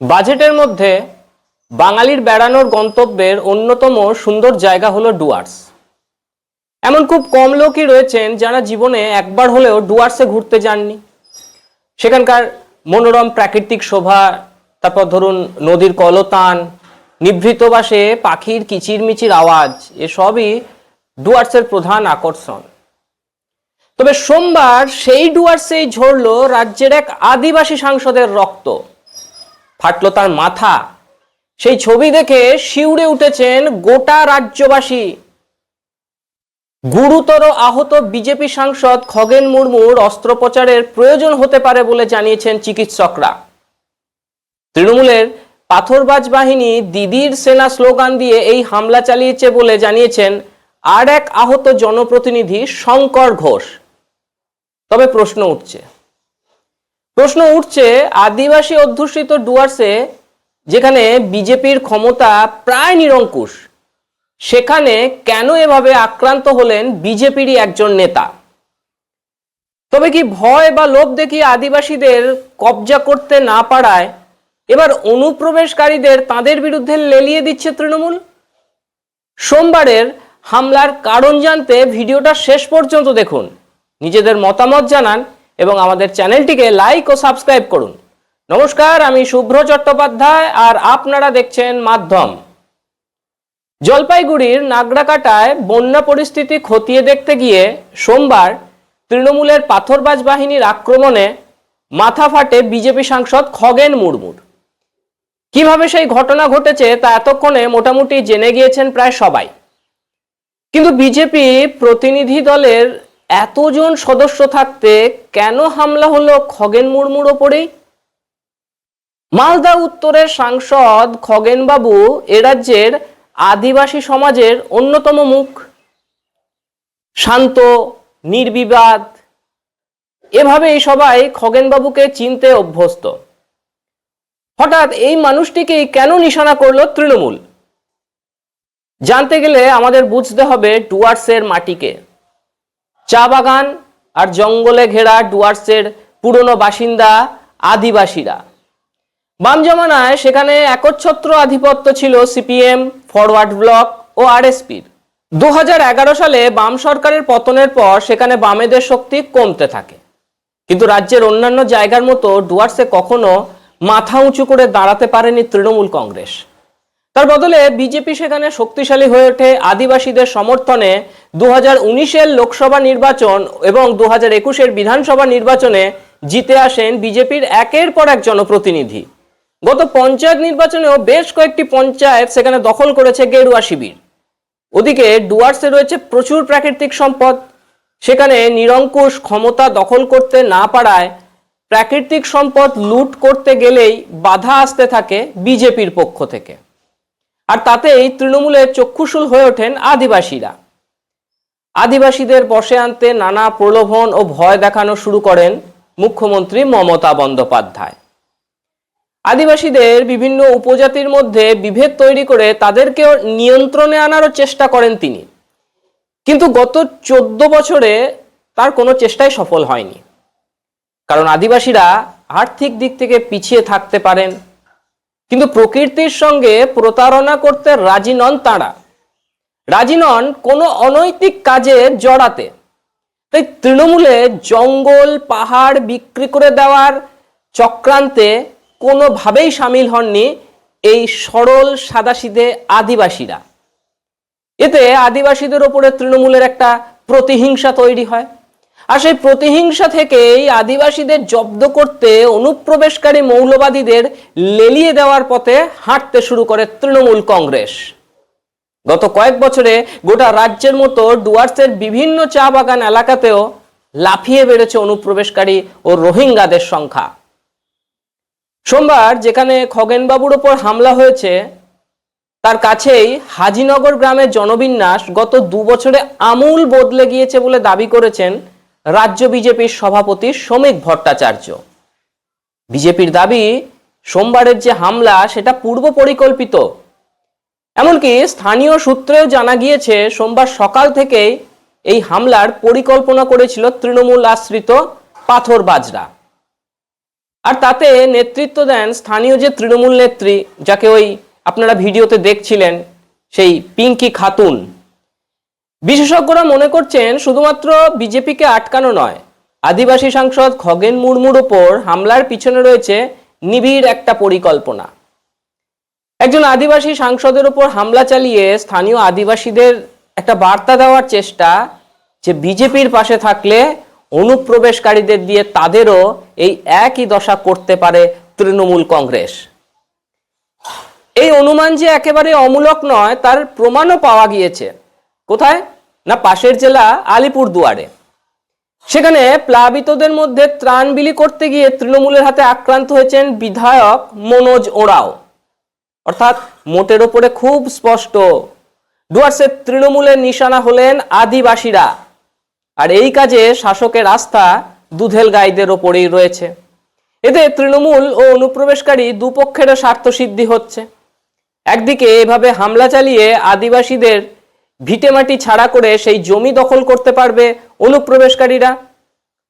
বাজেটের মধ্যে বাঙালির বেড়ানোর গন্তব্যের অন্যতম সুন্দর জায়গা হলো ডুয়ার্স। এমন খুব কম লোকই রয়েছেন যারা জীবনে একবার হলেও ডুয়ার্সে ঘুরতে যাননি। সেখানকার মনোরম প্রাকৃতিক শোভা, তারপর ধরুন নদীর কলতান, নিভৃত বাসে পাখির কিচিরমিচির আওয়াজ, এসবই ডুয়ার্সের প্রধান আকর্ষণ। তবে সোমবার সেই ডুয়ার্সেই ঝরল রাজ্যের এক আদিবাসী সাংসদের রক্ত। ফাটলো তার মাথা। সেই ছবি দেখে শিউরে উঠেছেন গোটা রাজ্যবাসী। গুরুতর আহত বিজেপি সাংসদ খগেন মুর্মুর অস্ত্রোপচারের প্রয়োজন হতে পারে বলে জানিয়েছেন চিকিৎসকরা। তৃণমূলের পাথরবাজ বাহিনী দিদির সেনা স্লোগান দিয়ে এই হামলা চালিয়েছে বলে জানিয়েছেন আর এক আহত জনপ্রতিনিধি শঙ্কর ঘোষ। তবে প্রশ্ন উঠছে প্রশ্ন উঠছে, আদিবাসী অধ্যুষিত ডুয়ার্সে যেখানে বিজেপির ক্ষমতা প্রায় নিরঙ্কুশ, সেখানে কেন এভাবে আক্রান্ত হলেন বিজেপিরই একজন নেতা? তবে কি ভয় বা লোভ দেখিয়ে আদিবাসীদের কবজা করতে না পারায় এবার অনুপ্রবেশকারীদের তাদের বিরুদ্ধে লেলিয়ে দিচ্ছে তৃণমূল? সোমবারের হামলার কারণ জানতে ভিডিওটা শেষ পর্যন্ত দেখুন। নিজেদের মতামত জানান এবং আমাদের চ্যানেলটিকে লাইক ও সাবস্ক্রাইব করুন। নমস্কার, আমি শুভ্র চট্টোপাধ্যায় আর আপনারা দেখছেন মাধ্যম। জলপাইগুড়ির নাগরাকাটায় বন্যা পরিস্থিতি খতিয়ে দেখতে গিয়ে সোমবার তৃণমূলের পাথরবাজ বাহিনীর আক্রমণে মাথা ফাটে বিজেপি সাংসদ খগেন মুর্মুর কীভাবে সেই ঘটনা ঘটেছে তা এতক্ষণে মোটামুটি জেনে গিয়েছেন প্রায় সবাই। কিন্তু বিজেপি প্রতিনিধি দলের এতজন সদস্য থাকতে কেন হামলা হলো খগেন মুর্মুর ওপরেই? মালদা উত্তরের সাংসদ খগেনবাবু এ রাজ্যের আদিবাসী সমাজের অন্যতম মুখ। শান্ত, নির্বিবাদ, এভাবেই সবাই খগেনবাবুকে চিনতে অভ্যস্ত। হঠাৎ এই মানুষটিকেই কেন নিশানা করল তৃণমূল? জানতে গেলে আমাদের বুঝতে হবে ডুয়ার্সের মাটিকে। চা বাগান আর জঙ্গলে ঘেরা ডুয়ার্সের পুরনো বাসিন্দা আদিবাসীরা। বাম জমানায় সেখানে একচ্ছত্র আধিপত্য ছিল সিপিএম, ফরওয়ার্ড ব্লক ও আরএসপির। দু হাজার এগারো সালে বাম সরকারের পতনের পর সেখানে বামেদের শক্তি কমতে থাকে। কিন্তু রাজ্যের অন্যান্য জায়গার মতো ডুয়ার্সে কখনো মাথা উঁচু করে দাঁড়াতে পারেনি তৃণমূল কংগ্রেস। তার বদলে বিজেপি সেখানে শক্তিশালী হয়ে ওঠে। আদিবাসীদের সমর্থনে দু হাজার লোকসভা নির্বাচন এবং দু হাজার একুশের বিধানসভা নির্বাচনে জিতে আসেন বিজেপির একের পর এক জনপ্রতিনিধি। গত পঞ্চায়েত নির্বাচনেও বেশ কয়েকটি পঞ্চায়েত সেখানে দখল করেছে গেরুয়া শিবির। ওদিকে ডুয়ার্সে রয়েছে প্রচুর প্রাকৃতিক সম্পদ। সেখানে নিরঙ্কুশ ক্ষমতা দখল করতে না পারায় প্রাকৃতিক সম্পদ লুট করতে গেলেই বাধা আসতে থাকে বিজেপির পক্ষ থেকে। আর তাতেই তৃণমূলের চক্ষুশূল হয়ে ওঠেন আদিবাসীরা। আদিবাসীদের বসে আনতে নানা প্রলোভন ও ভয় দেখানো শুরু করেন মুখ্যমন্ত্রী মমতা বন্দ্যোপাধ্যায়। আদিবাসীদের বিভিন্ন উপজাতির মধ্যে বিভেদ তৈরি করে তাদেরকেও নিয়ন্ত্রণে আনারও চেষ্টা করেন তিনি। কিন্তু গত চোদ্দ বছরে তার কোনো চেষ্টাই সফল হয়নি। কারণ আদিবাসীরা আর্থিক দিক থেকে পিছিয়ে থাকতে পারেন কিন্তু প্রকৃতির সঙ্গে প্রতারণা করতে রাজি নন তাঁরা। রাজি নন কোনো অনৈতিক কাজে জড়াতে। তাই তৃণমূলে জঙ্গল, পাহাড় বিক্রি করে দেওয়ার চক্রান্তে কোনোভাবেই সামিল হননি এই সরল সাদাসিধে আদিবাসীরা। এতে আদিবাসীদের ওপরে তৃণমূলের একটা প্রতিহিংসা তৈরি হয়। আর সেই প্রতিহিংসা থেকেই আদিবাসীদের জব্দ করতে অনুপ্রবেশকারী মৌলবাদীদের লেলিয়ে দেওয়ার পথে হাঁটতে শুরু করে তৃণমূল কংগ্রেস। গত কয়েক বছরে গোটা রাজ্যের মতো ডুয়ার্সের বিভিন্ন চা বাগান এলাকাতেও লাফিয়ে বেড়েছে অনুপ্রবেশকারী ও রোহিঙ্গাদের সংখ্যা। সোমবার যেখানে খগেনবাবুর ওপর হামলা হয়েছে, তার কাছেই হাজিনগর গ্রামের জনবিন্যাস গত দু বছরে আমূল বদলে গিয়েছে বলে দাবি করেছেন রাজ্য বিজেপির সভাপতি শ্রমিক ভট্টাচার্য। বিজেপির দাবি, সোমবারের যে হামলা, সেটা পূর্ব পরিকল্পিত। এমনকি স্থানীয় সূত্রেও জানা গিয়েছে, সোমবার সকাল থেকেই এই হামলার পরিকল্পনা করেছিল তৃণমূল আশ্রিত পাথর বাজরা। আর তাতে নেতৃত্ব দেন স্থানীয় যে তৃণমূল নেত্রী, যাকে ওই আপনারা ভিডিওতে দেখছিলেন, সেই পিঙ্কি খাতুন। বিশেষজ্ঞরা মনে করছেন শুধুমাত্র বিজেপিকে আটকানো নয়। আদিবাসী সাংসদ খগেন মুর্মুর ওপর হামলার পিছনে রয়েছে নিবিড় একটা পরিকল্পনা। একজন আদিবাসী সাংসদের ওপর হামলা চালিয়ে স্থানীয় আদিবাসীদের একটা বার্তা দেওয়ার চেষ্টা যে বিজেপির পাশে থাকলে অনুপ্রবেশকারীদের দিয়ে তাদেরও এই একই দশা করতে পারে তৃণমূল কংগ্রেস। এই অনুমান যে একেবারে অমূলক নয়, তার প্রমাণও পাওয়া গিয়েছে। কোথায়? না পাশের জেলা আলিপুর দুয়ারে সেখানে প্লাবিতদের মধ্যে ত্রাণ বিলি করতে গিয়ে তৃণমূলের হাতে আক্রান্ত হয়েছেন বিধায়ক মনোজ ওরাও। অর্থাৎ মোটের ওপরে খুব স্পষ্ট। ডুয়ার্সের তৃণমূলের নিশানা হলেন আদিবাসীরা। আর এই কাজে শাসকের আস্থা দুধেল গাইদের ওপরেই রয়েছে। এতে তৃণমূল ও অনুপ্রবেশকারী দুপক্ষের স্বার্থ সিদ্ধি হচ্ছে। একদিকে এভাবে হামলা চালিয়ে আদিবাসীদের ভিটেমাটি ছাড়া করে সেই জমি দখল করতে পারবে অনুপ্রবেশকারীরা।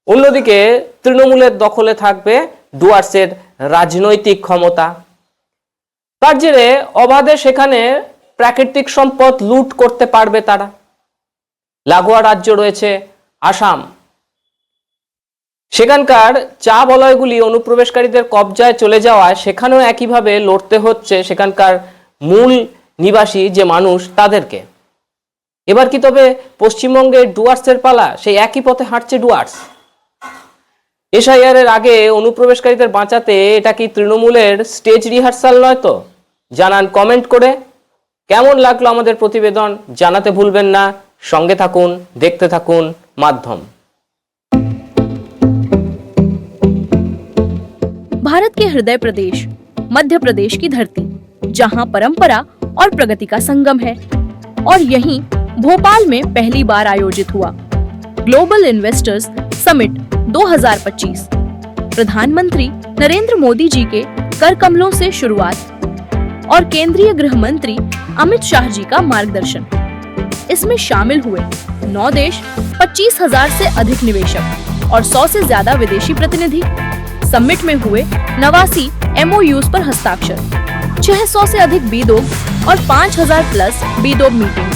অন্যদিকে তৃণমূলের দখলে থাকবে ডুয়ার্সের রাজনৈতিক ক্ষমতা। তার জেরে অবাধে সেখানে প্রাকৃতিক সম্পদ লুট করতে পারবে তারা। লাগোয়া রাজ্য রয়েছে আসাম। সেখানকার চা বলয়গুলি অনুপ্রবেশকারীদের কবজায় চলে যাওয়ায় সেখানেও একইভাবে লড়তে হচ্ছে সেখানকার মূল নিবাসী যে মানুষ তাদেরকে। এবার কি তবে পশ্চিমবঙ্গের ডুয়ার্সের পালা সেই একই পথে হাঁটছে ডুয়ার্স এসআইআর এর আগে অনুপ্রবেশকারীদের বাঁচাতে এটা কি তৃণমূলের স্টেজ রিহার্সাল নয় তো জানান কমেন্ট করে কেমন লাগলো আমাদের প্রতিবেদন জানাতে ভুলবেন না সঙ্গে থাকুন দেখতে থাকুন মাধ্যম भारत के हृदय प्रदेश मध्य प्रदेश की धरती जहां परंपरा और प्रगति का संगम है और यहीं भोपाल में पहली बार आयोजित हुआ। ग्लोबल इन्वेस्टर्स समिट 2025 प्रधानमंत्री नरेंद्र मोदी जी के कर कमलों से शुरुआत और केंद्रीय गृह मंत्री अमित शाह जी का मार्गदर्शन। इसमें शामिल हुए नौ देश, पच्चीस हज़ार से अधिक निवेशक और सौ से ज़्यादा विदेशी प्रतिनिधि। समिट में हुए नवासी एमओयूज पर हस्ताक्षर 600 से अधिक बीदोग और 5000 प्लस बीदोग मीटिंग्स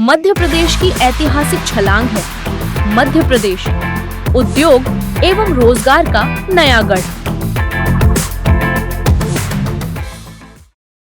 मध्य प्रदेश की ऐतिहासिक छलांग है। मध्य प्रदेश उद्योग एवं रोज़गार का नया गढ़।